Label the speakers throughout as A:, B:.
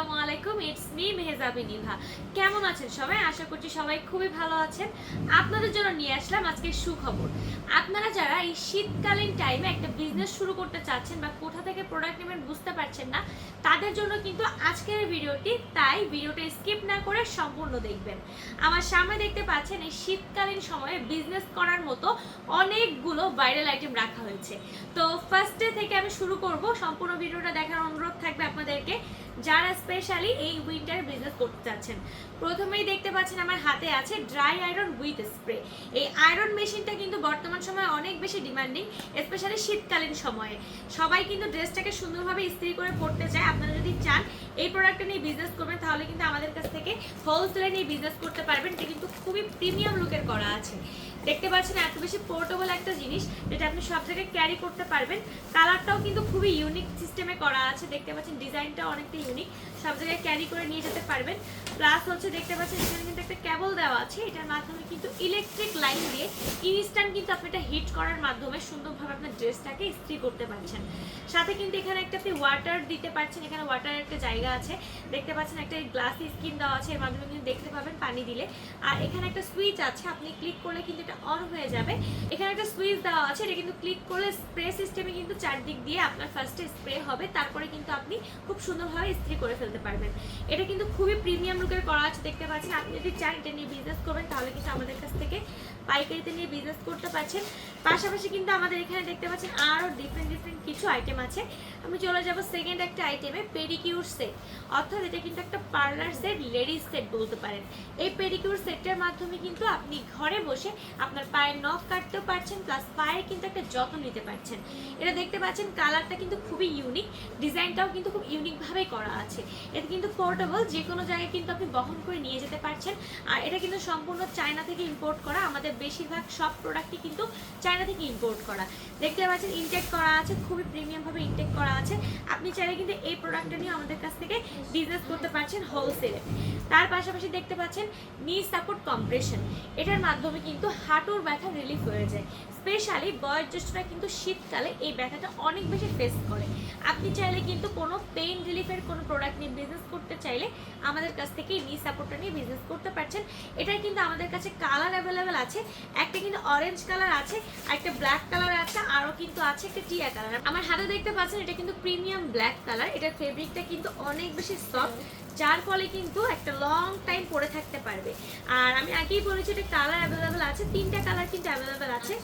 A: আসসালামু আলাইকুম it's me Mehjabi Nibha কেমন আছেন সবাই? আশা করছি সবাই খুবই ভালো আছেন। আপনাদের জন্য নিয়ে আসলাম আজকে সুখবর। আপনারা যারা এই শীতকালীন টাইমে একটা বিজনেস শুরু করতে চাচ্ছেন বা কোথা থেকে প্রোডাক্ট নেবেন বুঝতে পারছেন না, তাদের জন্য কিন্তু আজকের ভিডিওটি, তাই ভিডিওটা স্কিপ না করে সম্পূর্ণ দেখবেন। আমার সামনে দেখতে পাচ্ছেন এই শীতকালীন সময়ে বিজনেস করার মতো অনেকগুলো ভাইরাল আইটেম রাখা হয়েছে। তো ফার্স্টে থেকে আমি শুরু করব। সম্পূর্ণ ভিডিওটা দেখার অনুরোধ থাকবে আপনাদেরকে। যারা স্পেশালি এই উইন্টার বিজনেস করতে চাচ্ছেন। প্রথমেই দেখতে পাচ্ছেন আমার হাতে আছে ড্রাই আয়রন উইথ স্প্রে এই আয়রন মেশিনটা কিন্তু বর্তমান সময়ে অনেক বেশি ডিমান্ডিং স্পেশালি শীতকালীন সময়ে। সবাই কিন্তু ড্রেসটাকে সুন্দরভাবে ইস্ত্রি করে পরতে চায়। আপনারা যদি চান এই প্রোডাক্টটা নিয়ে বিজনেস করবেন, তাহলে কিন্তু আমাদের কাছ থেকে হোলসেলে নিয়ে বিজনেস করতে পারবেন। এটা কিন্তু খুবই প্রিমিয়াম লুকের করা আছে। দেখতে পাচ্ছেন এত বেশি পোর্টেবল একটা জিনিস যেটা আপনি সব জায়গায় ক্যারি করতে পারবেন। কালারটাও কিন্তু খুবই ইউনিক সিস্টেমে করা আছে। দেখতে পাচ্ছেন ডিজাইনটাও অনেকটা ইউনিক সব জায়গায় ক্যারি করে নিয়ে যেতে পারবেন। প্লাস হচ্ছে দেখতে পাচ্ছেন এখানে কিন্তু একটা কেবল দেওয়া আছে। এটার মাধ্যমে কিন্তু ইলেকট্রিক লাইন দিয়ে ইনস্ট্যান্ট কিন্তু আপনি এটা হিট করার মাধ্যমে সুন্দরভাবে আপনার ড্রেসটাকে ইস্ত্রি করতে পারছেন। সাথে কিন্তু এখানে একটা আপনি ওয়াটার দিতে পারছেন। এখানে ওয়াটারের একটা জায়গা আছে। দেখতে পাচ্ছেন একটা গ্লাসি স্কিন দেওয়া আছে। এর মাধ্যমে কিন্তু দেখতে পাবেন পানি দিলে। আর এখানে একটা সুইচ আছে। আপনি ক্লিক করলে কিন্তু এটা অন হয়ে যাবে। এখানে একটা সুইচ দেওয়া আছে, এটা কিন্তু ক্লিক করলে স্প্রে সিস্টেমে কিন্তু চারদিক দিয়ে আপনার ফার্স্টে স্প্রে হবে, তারপরে কিন্তু আপনি খুব সুন্দরভাবে ইস্ত্রি করে ফেলতে পারবেন। এটা কিন্তু খুবই প্রিমিয়াম লুকের করা আছে, দেখতে পাচ্ছেন। আপনি যদি চান এটা নিয়ে বিজনেস করবেন, তাহলে কিন্তু আমাদের কাছ থেকে পাইকারিতে নিয়ে বিজনেস করতে পারছেন। পাশাপাশি কিন্তু আমাদের এখানে দেখতে পাচ্ছেন আরও ডিফারেন্ট ডিফারেন্ট কিছু আইটেম আছে। আমি চলে যাব সেকেন্ড একটা আইটেমে পেডিকিউর সেট অর্থাৎ এটা কিন্তু একটা পার্লার সেট লেডিস সেট বলতে পারেন। এই পেডিকিউর সেটের মাধ্যমে কিন্তু আপনি ঘরে বসে আপনার পায়ের নখ কাটতেও পারছেন প্লাস পায়ের কিন্তু একটা যত্ন নিতে পারছেন। এটা দেখতে পাচ্ছেন কালারটা কিন্তু খুবই ইউনিক ডিজাইনটাও কিন্তু খুব ইউনিকভাবেই করা আছে। এটা কিন্তু পোর্টেবল যে কোনো জায়গায় কিন্তু আপনি বহন করে নিয়ে যেতে পারছেন। আর এটা কিন্তু সম্পূর্ণ চায়না থেকে ইম্পোর্ট করা, আমাদের বেশিরভাগ সব প্রোডাক্টই কিন্তু চায়না থেকে ইম্পোর্ট করা। দেখতে পাচ্ছেন ইনটেক করা আছে, খুবই প্রিমিয়ামভাবে ইনটেক করা আছে। আপনি চাইলে কিন্তু এই প্রোডাক্টটা নিয়ে আমাদের কাছ থেকে বিজনেস করতে পারছেন হোলসেলে তার পাশাপাশি দেখতে পাচ্ছেন নি সাপোর্ট কম্প্রেশন এটার মাধ্যমে কিন্তু হাঁটুর ব্যথা রিলিফ হয়ে যায়। স্পেশালি বয়োজ্যেষ্ঠরা কিন্তু শীতকালে এই ব্যথাটা অনেক বেশি ফেস করে। আপনি চাইলে কিন্তু কোনো পেইন রিলিফের কোনো প্রোডাক্ট নিয়ে বিজনেস করতে চাইলে আমাদের কাছ থেকে নি সাপোর্টটা নিয়ে বিজনেস করতে পারছেন। এটার কিন্তু আমাদের কাছে কালার অ্যাভেলেবেল আছে, একটা কিন্তু অরেঞ্জ কালার আছে একটা ব্ল্যাক কালার আছে, আরও কিন্তু আছে একটা টিয়া কালার আমার হাতে দেখতে পাচ্ছেন এটা কিন্তু প্রিমিয়াম ব্ল্যাক কালার এটার ফেব্রিকটা কিন্তু অনেক বেশি সফট যার ফলে কিন্তু একটা লং টাইম পরে থাকতে পারবে। আর আমি আগেই বলেছি এটা কালার অ্যাভেলেবেল আছে, তিনটা কালার কিন্তু অ্যাভেলেবেল আছে।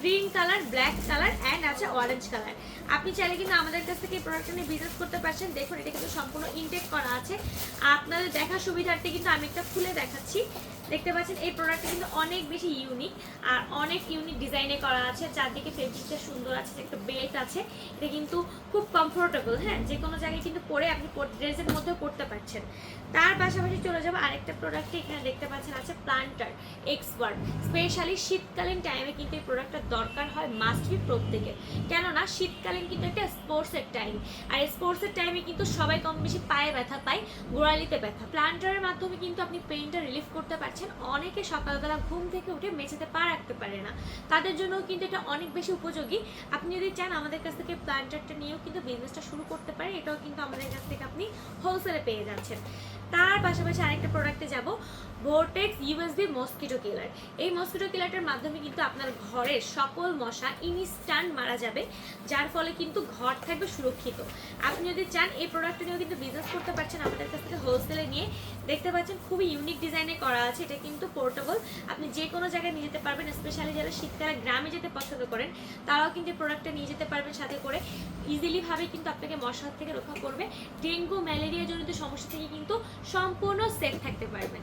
A: Green colour, black colour and আছে অরেঞ্জ কালার। আপনি চাইলে কিন্তু আমাদের কাছ থেকে এই প্রোডাক্টটা নিয়ে বিজনেস করতে পারছেন। দেখুন, এটা কিন্তু সম্পূর্ণ ইনটেক করা আছে। আপনাদের দেখার সুবিধার্থে কিন্তু আমি একটা খুলে দেখাচ্ছি। দেখতে পাচ্ছেন, এই প্রোডাক্টটা কিন্তু অনেক বেশি ইউনিক আর অনেক ইউনিক ডিজাইনে করা আছে। চারদিকে ফেব্রিকটা সুন্দর আছে, একটা বেল্ট আছে। এটা কিন্তু খুব কমফোর্টেবল হ্যাঁ? যে কোনো জায়গায় কিন্তু পরে আপনি ড্রেসের মধ্যেও পড়তে পারছেন। তার পাশাপাশি চলে যাব আরেকটা প্রোডাক্টে এখানে দেখতে পাচ্ছেন আছে প্লান্টার এক্সপার্ট স্পেশালি শীতকালীন টাইমে কিন্তু এই প্রোডাক্টটা দরকার হয় মাস্ট বি প্রত্যেকের। কেননা শীতকালীন কিন্তু একটা স্পোর্টসের টাইম আর স্পোর্টসের টাইমে কিন্তু সবাই কম বেশি পায়ে ব্যথা পায়, গোড়ালিতে ব্যথা। প্লান্টারের মাধ্যমে কিন্তু আপনি পেইনটা রিলিফ করতে পারছেন। অনেকে সকালবেলা ঘুম থেকে উঠে মেঝেতে পা রাখতে পারে না। তাদের জন্য কিন্তু এটা অনেক বেশি উপযোগী। আপনি যদি চান আমাদের কাছ থেকে প্লান্টারটা নিয়েও কিন্তু বিজনেসটা শুরু করতে পারেন, এটাও কিন্তু আমাদের কাছ থেকে আপনি হোলসেলে পেয়ে যাচ্ছেন। তার পাশাপাশি আরেকটা প্রোডাক্টে যাব ভোরটেক্স ইউএসবি মসকিটো কিলার এই মসকিটো কিলারটার মাধ্যমে কিন্তু আপনার ঘরের সকল মশা ইনস্ট্যান্ট মারা যাবে, যার ফলে কিন্তু ঘর থাকবে সুরক্ষিত। আপনি যদি চান এই প্রোডাক্টটা নিয়েও কিন্তু বিজনেস করতে পারছেন, আমাদের কাছ থেকে হোলসেলে নিয়ে, দেখতে পাচ্ছেন খুবই ইউনিক ডিজাইনে করা আছে, এটা কিন্তু পোর্টেবল আপনি যে কোনো জায়গায় নিয়ে যেতে পারবেন স্পেশালি যারা শীতকালে গ্রামে যেতে পছন্দ করেন, তারাও কিন্তু এই প্রোডাক্টটা নিয়ে যেতে পারবেন সাথে করে। ইজিলি ভাবে কিন্তু আপনাকে মশার থেকে রক্ষা করবে। ডেঙ্গু, ম্যালেরিয়া জনিত সমস্যা থেকে কিন্তু সম্পূর্ণ সেফ থাকতে পারবেন।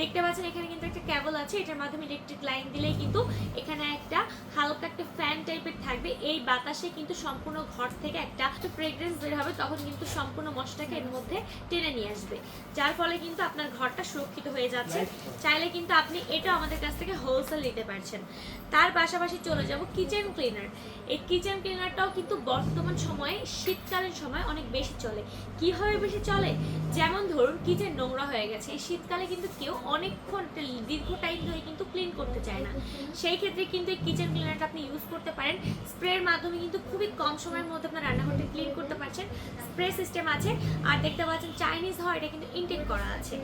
A: দেখতে পাচ্ছেন এখানে কিন্তু একটা কেবল আছে এটার মাধ্যমে ইলেকট্রিক লাইন দিলেই কিন্তু এখানে একটা হালকা একটা ফ্যান টাইপের থাকবে। এই বাতাসে কিন্তু সম্পূর্ণ ঘর থেকে একটা ফ্রেগ্রেন্স বের হবে তখন কিন্তু সম্পূর্ণ মশাটাকে এর মধ্যে টেনে নিয়ে আসবে। যার ফলে কিন্তু আপনার ঘরটা সুরক্ষিত হয়ে যাচ্ছে। চাইলে কিন্তু আপনি এটা আমাদের কাছ থেকে হোলসেল নিতে পারছেন। তার পাশাপাশি চলে যাব কিচেন ক্লিনার এই কিচেন ক্লিনারটাও কিন্তু বর্তমান সময়ে শীতকালীন সময় অনেক বেশি চলে। কীভাবে বেশি চলে? যেমন ধরুন কিচেন নোংরা হয়ে গেছে। এই শীতকালে কিন্তু কেউ অনেকক্ষণ দীর্ঘ টাইম ধরে কিন্তু ক্লিন করতে চায় না। সেই ক্ষেত্রে কিন্তু এই কিচেন ক্লিনারটা আপনি ইউজ করতে পারেন। স্প্রের মাধ্যমে কিন্তু খুবই কম সময়ের মধ্যে আপনার রান্নাঘরটা ক্লিন করতে পারছেন। স্প্রে সিস্টেম আছে। আর দেখতে পাচ্ছেন চাইনিজ হয় এটা কিন্তু ইনটেক করা আছে।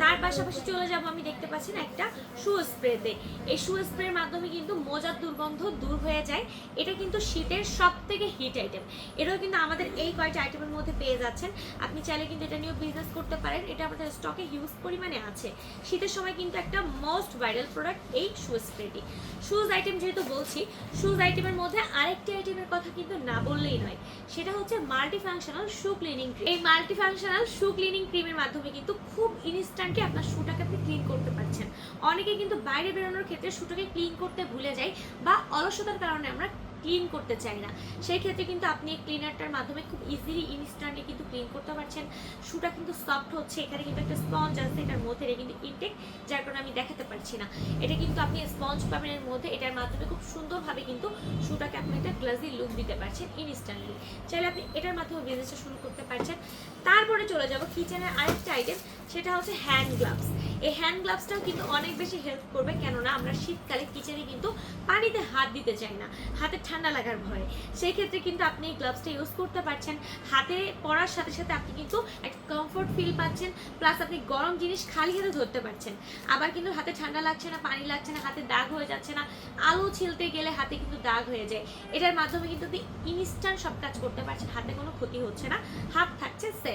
A: তার পাশাপাশি চলে যাব আমি দেখতে পাচ্ছেন একটা শু স্প্রেতে এই শু স্প্রের মাধ্যমে কিন্তু মোজার দুর্গন্ধ দূর হয়ে যায়। এটা কিন্তু শীতের সব থেকে হিট আইটেম এটাও কিন্তু আমাদের এই কয়টা আইটেমের মধ্যে পেয়ে যাচ্ছেন। আপনি চাইলে কিন্তু এটা নিয়েও বিজনেস করতে পারেন, এটা আমাদের স্টকে হিউজ পরিমাণে আছে। শীতের সময় কিন্তু একটা মোস্ট ভাইরাল প্রোডাক্ট এই শু স্প্রেটি শুজ আইটেম যেহেতু বলছি শুজ আইটেমের মধ্যে আরেকটি আইটেমের কথা কিন্তু না বললেই নয়। সেটা হচ্ছে multi functional shoe cleaning cream এই মাল্টি ফাংশনাল শু ক্লিনিং ক্রিমের মাধ্যমে কিন্তু খুব ইনস্ট্যান্টলি আপনার শুটাকে আপনি ক্লিন করতে পারছেন। অনেকে কিন্তু বাইরে বেরোনোর ক্ষেত্রে শুটাকে ক্লিন করতে ভুলে যায় বা অলসতার কারণে আমরা ক্লিন করতে চাই না। সেই ক্ষেত্রে কিন্তু আপনি ক্লিনারটার মাধ্যমে খুব ইজিলি ইনস্ট্যান্টলি কিন্তু ক্লিন করতে পারছেন। শুটা কিন্তু সফট হচ্ছে, এখানে কিন্তু একটা স্পঞ্জ আছে এটার মধ্যে, এটা কিন্তু ইনটেক যার কারণে আমি দেখাতে পারছি না। এটা কিন্তু আপনি স্পঞ্জ পাবেন এর মধ্যে, এটার মাধ্যমে খুব সুন্দরভাবে কিন্তু শুটাকে আপনি একটা গ্লাসি লুক দিতে পারছেন ইনস্ট্যান্টলি চাইলে আপনি এটার মাধ্যমে বিজনেসটা শুরু করতে পারছেন। তারপরে চলে যাব কিচেনের আরেকটা আইটেম সেটা হচ্ছে হ্যান্ড গ্লাভস এই হ্যান্ড গ্লাভসটাও কিন্তু অনেক বেশি হেল্প করবে, কেননা আমরা শীতকালে কিচেনে কিন্তু পানিতে হাত দিতে চাই না, হাতে ঠান্ডা লাগার ভয়ে। সেই ক্ষেত্রে কিন্তু আপনি এই গ্লাভসটা ইউজ করতে পারছেন, হাতে পরার সাথে সাথে আপনি কিন্তু একটা কমফোর্ট ফিল পাচ্ছেন প্লাস আপনি গরম জিনিস খালি হাতে ধরতে পারছেন। আবার কিন্তু হাতে ঠান্ডা লাগছে না, পানি লাগছে না, হাতে দাগ হয়ে যাচ্ছে না, আলু ছিলতে গেলে হাতে কিন্তু দাগ হয়ে যায়। এটার মাধ্যমে কিন্তু আপনি ইনস্ট্যান্ট সব কাজ করতে পারছেন, হাতে কোনো ক্ষতি হচ্ছে না, হাত থাকছে সেফ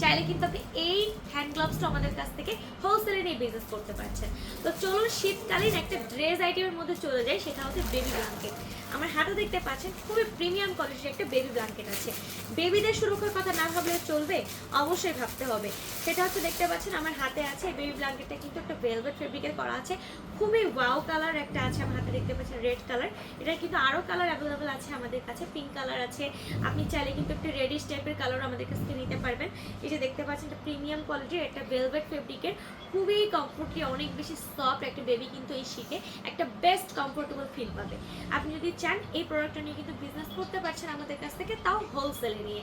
A: চাইলে কিন্তু আপনি এই হ্যান্ড গ্লাভসটা আমাদের কাছ থেকে হোলসেলে নিয়ে বিজনেস করতে পারছেন। তো চলুন শীতকালীন একটা ড্রেস আইটেমের মধ্যে চলে যাই, সেটা হচ্ছে বেবি ব্ল্যাঙ্কেট আমার হাতে দেখতে পাচ্ছেন, খুবই প্রিমিয়াম কোয়ালিটির একটা বেবি ব্ল্যাঙ্কেট আছে। বেবিদের সুরক্ষার কথা না ভাবলে চলবে, অবশ্যই ভাবতে হবে। সেটা হচ্ছে দেখতে পাচ্ছেন, আমার হাতে আছে বেবি ব্ল্যাঙ্কেটটা কিন্তু একটা ভেলভেট ফেব্রিকের করা আছে। খুবই ওয়াও কালার একটা আছে আমার হাতে, দেখতে পাচ্ছেন রেড কালার এটা কিন্তু আরও কালার অ্যাভেলেবেল আছে আমাদের কাছে পিঙ্ক কালার আছে। আপনি চাইলে কিন্তু একটা রেডিশ টাইপের কালার আমাদের কাছ থেকে নিতে পারবেন। এই যে দেখতে পাচ্ছেন একটা প্রিমিয়াম কোয়ালিটির একটা ভেলভেট ফেব্রিকের খুবই কমফোর্টলি অনেক বেশি সফট একটা বেবি কিন্তু এই শীতে একটা বেস্ট কমফোর্টেবল ফিল পাবে। আপনি যদি চান এই প্রোডাক্টটা নিয়ে কিন্তু বিজনেস করতে পারছেন আমাদের কাছ থেকে তাও হোলসেলে নিয়ে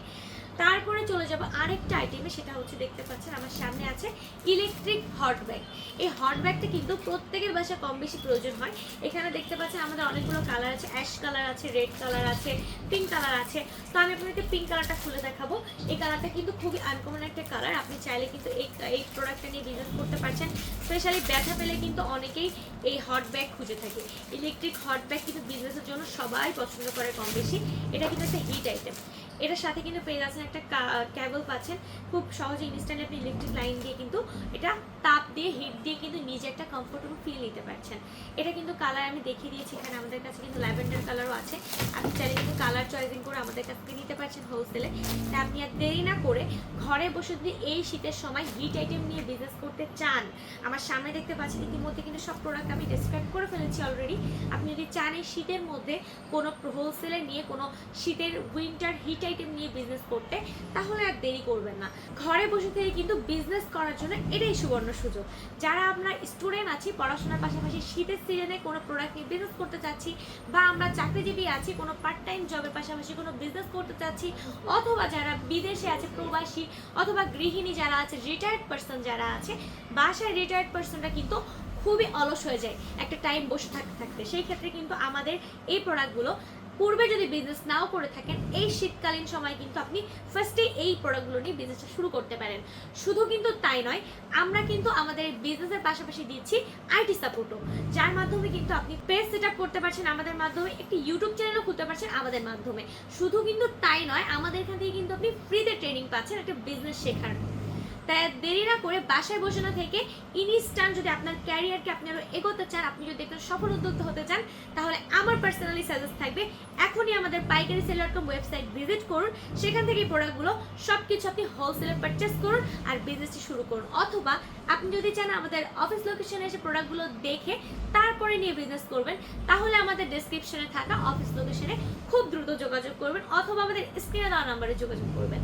A: তারপরে চলে যাব আরেকটা আইটেমে সেটা হচ্ছে দেখতে পাচ্ছেন আমার সামনে আছে ইলেকট্রিক হট ব্যাগ এই হট ব্যাগটা কিন্তু প্রত্যেকের বাসায় কম বেশি প্রয়োজন হয়। এখানে দেখতে পাচ্ছেন আমাদের অনেকগুলো কালার আছে অ্যাশ কালার আছে রেড কালার আছে পিঙ্ক কালার আছে। তো আমি আপনাদেরকে পিঙ্ক কালারটা খুলে দেখাবো। এই কালারটা কিন্তু খুবই আনকমন একটা কালার আপনি চাইলে কিন্তু এই এই প্রোডাক্টটা নিয়ে বিজনেস করতে পারছেন। স্পেশালি ব্যথা পেলে কিন্তু অনেকেই এই হট ব্যাগ খুঁজে থাকে। ইলেকট্রিক হট ব্যাগ কিন্তু বিজনেসের জন্য সবাই পছন্দ করে কম বেশি। এটা কিন্তু একটা হিট আইটেম এটার সাথে কিন্তু পেয়ে যাচ্ছেন একটা ক্যাবল পাচ্ছেন। খুব সহজে ইনস্ট্যান্ট আপনি ইলেকট্রিক লাইন দিয়ে কিন্তু এটা তাপ দিয়ে হিট দিয়ে কিন্তু নিজে একটা কমফোর্টেবল ফিল নিতে পারছেন। এটা কিন্তু কালার আমি দেখিয়ে দিয়েছি, এখানে আমাদের কাছে কিন্তু ল্যাভেন্ডার কালারও আছে। আপনি চাইলে কিন্তু কালার চয়েসিং করে আমাদের কাছ থেকে নিতে পারছেন হোলসেলে তা আপনি আর দেরি না করে ঘরে বসে যদি এই শীতের সময় হিট আইটেম নিয়ে বিজনেস করতে চান, আমার সামনে দেখতে পাচ্ছেন ইতিমধ্যে কিন্তু সব প্রোডাক্ট আমি ডিসক্রাইব করে ফেলেছি অলরেডি আপনি যদি চান এই শীতের মধ্যে কোনো হোলসেলে নিয়ে কোনো শীতের উইন্টার হিট আইটেম নিয়ে বিজনেস করতে, তাহলে আর দেরি করবেন না। ঘরে বসে থেকে কিন্তু বিজনেস করার জন্য এটাই সুবর্ণ সুযোগ। যারা আমরা স্টুডেন্ট আছি, পড়াশোনার পাশাপাশি শীতের সিজনে কোনো প্রোডাক্ট নিয়ে বিজনেস করতে চাচ্ছি, বা আমরা চাকরিজীবী আছি, কোনো পার্ট টাইম জবের পাশাপাশি কোনো বিজনেস করতে চাচ্ছি, অথবা যারা বিদেশে আছে, প্রবাসী, অথবা গৃহিণী যারা আছে রিটায়ার্ড পার্সন যারা আছে, বাসায় রিটায়ার্ড পার্সনরা কিন্তু খুবই অলস হয়ে যায় একটা টাইম বসে থাকতে থাকতে। সেই ক্ষেত্রে কিন্তু আমাদের এই প্রোডাক্টগুলো পূর্বে যদি বিজনেস নাও করে থাকেন, এই শীতকালীন সময় কিন্তু আপনি ফার্স্টে এই প্রোডাক্টগুলো নিয়ে বিজনেসটা শুরু করতে পারেন। শুধু কিন্তু তাই নয়, আমরা কিন্তু আমাদের বিজনেসের পাশাপাশি দিচ্ছি আইটি সাপোর্টও যার মাধ্যমে কিন্তু আপনি পেজ সেট করতে পারছেন, আমাদের মাধ্যমে, একটি ইউটিউব চ্যানেলও খুলতে পারছেন আমাদের মাধ্যমে। শুধু কিন্তু তাই নয়, আমাদের এখান থেকে কিন্তু আপনি ফ্রিতে ট্রেনিং পাচ্ছেন একটা বিজনেস শেখার। তাই দেরি না করে বাসায় বসে না থেকে ইনস্ট্যান্ট যদি আপনার ক্যারিয়ারকে আপনি আরও এগোতে চান, আপনি যদি একজন সফল উদ্যোক্তা হতে চান, তাহলে আমার পার্সোনালি সাজেস্ট থাকবে এখনই আমাদের Paikari sale dot com website visit করুন। সেখান থেকে প্রোডাক্টগুলো সব কিছু আপনি হোলসেলে পারচেস করুন আর বিজনেসটি শুরু করুন। অথবা আপনি যদি চান আমাদের অফিস লোকেশনে এসে প্রোডাক্টগুলো দেখে তারপরে নিয়ে বিজনেস করবেন, তাহলে আমাদের ডেসক্রিপশনে থাকা অফিস লোকেশনে খুব দ্রুত যোগাযোগ করবেন অথবা আমাদের স্ক্রিনে দেওয়া নাম্বারে যোগাযোগ করবেন।